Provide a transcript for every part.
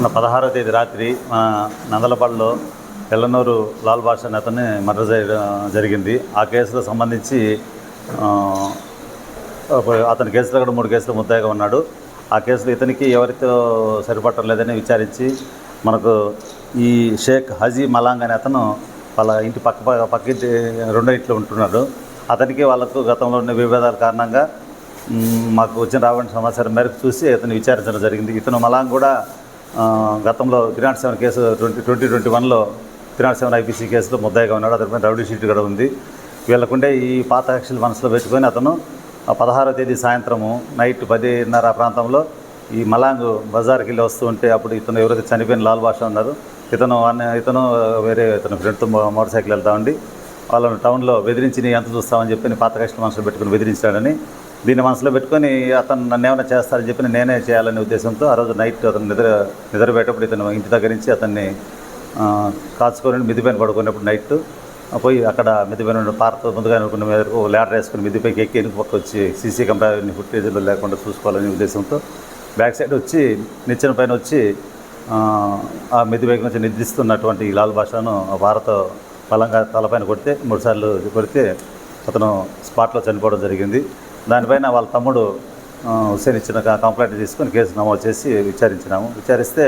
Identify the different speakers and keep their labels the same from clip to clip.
Speaker 1: మన పదహారో తేదీ రాత్రి మన నందలపాడులో ఎల్లనూరు లాల్ బాషా అనే అతన్ని మర్డర్ చేయడం జరిగింది. ఆ కేసులో సంబంధించి అతని కేసులో కూడా మూడు కేసులు ముద్దాయిగా ఉన్నాడు. ఆ కేసులో ఇతనికి ఎవరితో సరిపడటం లేదని విచారించి మనకు ఈ షేక్ హజీ మలాంగ్ అనే అతను వాళ్ళ ఇంటి పక్క పక్క- ఇంటి రెండో ఇంట్లో ఉంటున్నాడు. అతనికి వాళ్ళకు గతంలో ఉన్న విభేదాల కారణంగా మాకు వచ్చిన రావణ సమాచారం మేరకు చూసి ఇతను విచారించడం జరిగింది. ఇతను మలాంగ్ కూడా గతంలో three naught seven case twenty twenty twenty వన్లో త్రీ నాట్ సెవెన్ ఐపీసీ కేసులో ముద్దాయిగా ఉన్నాడు. అతని రౌడీ షీట్ కూడా ఉంది. వీళ్ళకుండే ఈ పాత కక్షలు మనసులో పెట్టుకొని అతను పదహారో తేదీ సాయంత్రము నైట్ పదిన్నర ప్రాంతంలో ఈ మలాంగ్ బజార్కి వెళ్ళి వస్తూ ఉంటే అప్పుడు ఇతను ఎవరైతే చనిపోయిన లాల్ భాష ఉన్నారు ఇతను అన్న- ఇతను వేరే ఇతను ఫ్రెండ్తో మోటార్ సైకిల్ వెళ్తా ఉండి వాళ్ళను టౌన్లో బెదిరించి నీ ఎంత చూస్తామని చెప్పి పాత కష్టం మనసులో పెట్టుకుని బెదిరించాడని దీన్ని మనసులో పెట్టుకొని అతను నన్ను ఏమైనా చేస్తారని చెప్పి నేనే చేయాలనే ఉద్దేశంతో ఆ రోజు నైట్ అతను నిద్ర నిద్రపోయేటప్పుడు ఇతను ఇంటి దగ్గర నుంచి అతన్ని కాచుకొని మిదిపైన పడుకున్నప్పుడు నైట్ పోయి అక్కడ మిదిపైన పార్త ముందుగా అనుకున్న మేరకు ల్యాడర్ వేసుకుని మిదిపైకి ఎక్కి వెనుక పక్క వచ్చి సీసీ కెమెరా ఫుటేజ్లో లేకుండా చూసుకోవాలనే ఉద్దేశంతో బ్యాక్ సైడ్ వచ్చి నిచ్చెన పైన వచ్చి ఆ, మిదిపైకి నుంచి నిద్రిస్తున్నటువంటి ఈ లాల్ భాషను ఆ భారత బలంగా తలపైన కొడితే మూడుసార్లు కొడితే అతను స్పాట్లో చనిపోవడం జరిగింది. దానిపైన వాళ్ళ తమ్ముడు హుసేన్ ఇచ్చిన కంప్లైంట్ తీసుకొని కేసు నమోదు చేసి విచారించినాము. విచారిస్తే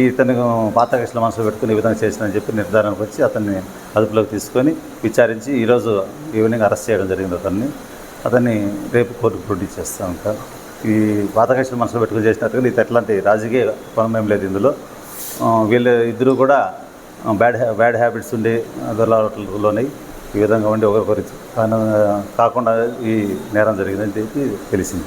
Speaker 1: ఇతను పాత కేసుల మనసులో పెట్టుకుని ఈ విధంగా చేసినని చెప్పి నిర్ధారణకు వచ్చి అతన్ని అదుపులోకి తీసుకొని విచారించి ఈరోజు ఈవినింగ్ అరెస్ట్ చేయడం జరిగింది అతన్ని. అతన్ని రేపు కోర్టుకు ప్రొడ్యూస్ చేస్తాం సార్ ఈ పాత కేసుల మనసులో పెట్టుకుని చేసినట్టుగా ఇది ఎట్లాంటి రాజకీయ కోణం ఏం లేదు ఇందులో. వీళ్ళు ఇద్దరు కూడా బ్యాడ్ బ్యాడ్ హ్యాబిట్స్ ఉండే దొరలోని ఈ విధంగా ఉండి ఒకరికొకరి కాకుండా ఈ నేరం జరిగిందని చెప్పి తెలిసింది.